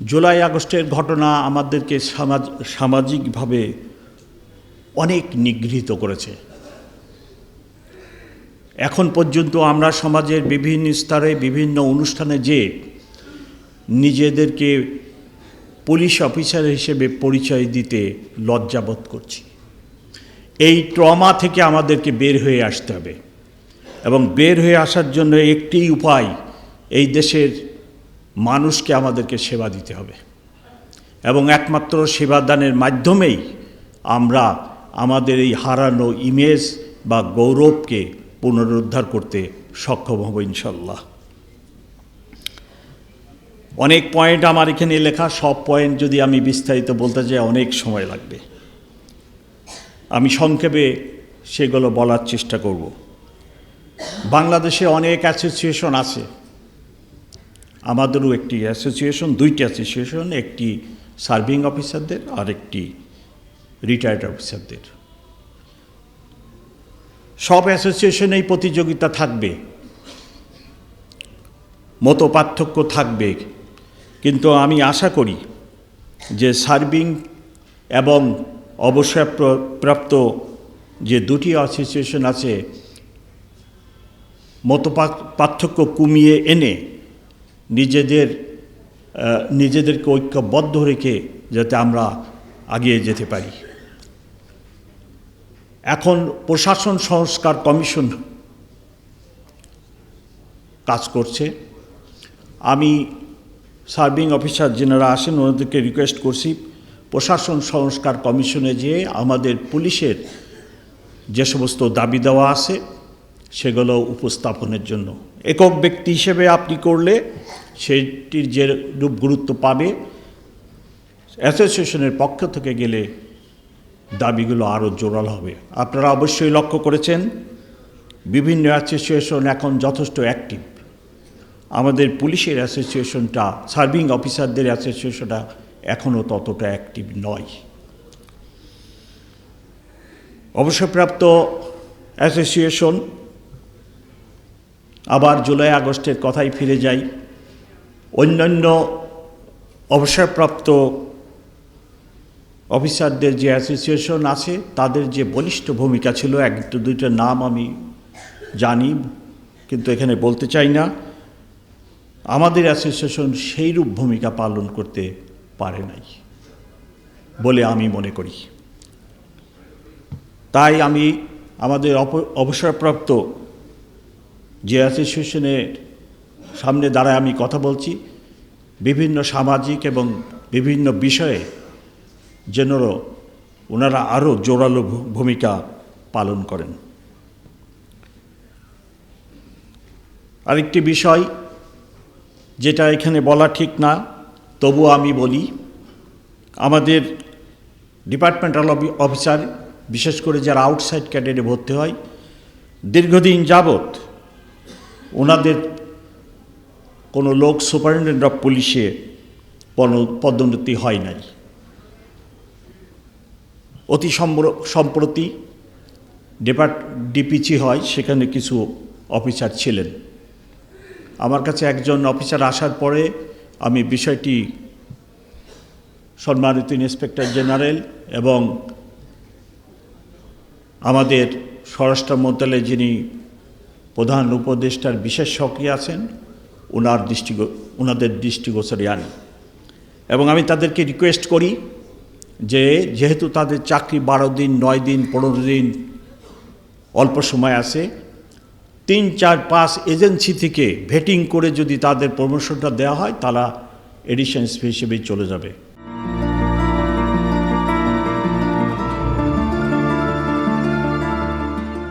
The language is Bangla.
জুলাই আগস্টের ঘটনা আমাদেরকে সামাজ, সামাজিকভাবে অনেক নিগৃহীত করেছে। এখন পর্যন্ত আমরা সমাজের বিভিন্ন স্তরে, বিভিন্ন অনুষ্ঠানে যে নিজেদেরকে পুলিশ অফিসার হিসেবে পরিচয় দিতে লজ্জাবোধ করছি। এই ট্রমা থেকে আমাদেরকে বের হয়ে আসতে হবে এবং বের হয়ে আসার জন্য একটি উপায় এই দেশের মানুষকে আমাদেরকে সেবা দিতে হবে। এবং একমাত্র সেবাদানের মাধ্যমেই আমরা আমাদের এই হারানো ইমেজ বা গৌরবকে পুনরুদ্ধার করতে সক্ষম হব ইনশাল্লাহ অনেক পয়েন্ট আমার এখানে লেখা, সব পয়েন্ট যদি আমি বিস্তারিত বলতে যাই অনেক সময় লাগবে। আমি সংক্ষেপে সেগুলো বলার চেষ্টা করব। বাংলাদেশে অনেক অ্যাসোসিয়েশন আছে। আমাদেরও একটি অ্যাসোসিয়েশন দুইটি অ্যাসোসিয়েশন একটি সার্ভিং অফিসারদের আর একটি রিটায়ার্ড অফিসারদের সব অ্যাসোসিয়েশনেই প্রতিযোগিতা থাকবে। মত পার্থক্য থাকবে। কিন্তু আমি আশা করি যে সার্ভিং এবং অবসরপ্রাপ্ত যে দুটি অ্যাসোসিয়েশন আছে মত পার্থক্য কমিয়ে এনে নিজেদের নিজেদেরকে ঐক্যবদ্ধ রেখে যাতে আমরা আগিয়ে যেতে পারি। এখন প্রশাসন সংস্কার কমিশন কাজ করছে। আমি সার্ভিং অফিসার যেনারা আসেন, ওনাদেরকে রিকোয়েস্ট করছি, প্রশাসন সংস্কার কমিশনে যেয়ে আমাদের পুলিশের যে সমস্ত দাবি দেওয়া আছে সেগুলো উপস্থাপনের জন্য। একক ব্যক্তি হিসেবে আপনি করলে সেটির যে রূপ গুরুত্ব পাবে অ্যাসোসিয়েশনের পক্ষ থেকে গেলে দাবিগুলো আরও জোরাল হবে। আপনারা অবশ্যই লক্ষ্য করেছেন বিভিন্ন অ্যাসোসিয়েশন এখন যথেষ্ট অ্যাক্টিভ। আমাদের পুলিশের অ্যাসোসিয়েশনটা সার্ভিং অফিসারদের অ্যাসোসিয়েশনটা এখনও ততটা অ্যাক্টিভ নয়। অবসরপ্রাপ্ত অ্যাসোসিয়েশন আবার জুলাই আগস্টের কথাই ফিরে যাই। অন্যান্য অবসরপ্রাপ্ত অফিসারদের যে অ্যাসোসিয়েশন আছে, তাদের যে বলিষ্ঠ ভূমিকা ছিল, এক দুইটা নাম আমি জানি, কিন্তু এখানে বলতে চাই না। আমাদের অ্যাসোসিয়েশন সেইরূপ ভূমিকা পালন করতে পারে নাই বলে আমি মনে করি। তাই আমি আমাদের অবসরপ্রাপ্ত যে অ্যাসোসিয়েশনের সামনে দাঁড়ায় আমি কথা বলছি, বিভিন্ন সামাজিক এবং বিভিন্ন বিষয়ে যেন ওনারা আরও জোরালো ভূমিকা পালন করেন। আরেকটি বিষয় যেটা এখানে বলা ঠিক না তবুও আমি বলি, আমাদের ডিপার্টমেন্টাল অফি- অফিসার, বিশেষ করে যারা আউটসাইড ক্যাডারে ভর্তি হয়, দীর্ঘদিন যাবৎ ওনাদের কোনো লোক সুপারিনটেন্ডেন্ট অফ পুলিশে পদ- পদোন্নতি হয় নাই। অতি সম্প্র- সম্প্রতি ডিপার্ট ডিপিচি হয়, সেখানে কিছু অফিসার ছিলেন। আমার কাছে একজন অফিসার আসার পরে আমি বিষয়টি সম্মানিত ইন্সপেক্টর জেনারেল এবং আমাদের স্বরাষ্ট্র মন্ত্রণালয়ে যিনি প্রধান উপদেষ্টার বিশেষ সক্রিয় আছেন ওনার দৃষ্টি ওনাদের দৃষ্টিগোচরে আনি। এবং আমি তাদেরকে রিকোয়েস্ট করি যে, যেহেতু তাদের চাকরি বারো দিন, নয় দিন, পনেরো দিন অল্প সময় আছে, তিন, চার, পাঁচ এজেন্সি থেকে ভেটিং করে যদি তাদের প্রমোশনটা দেওয়া হয়, তারা এডিশন হিসেবেই চলে যাবে।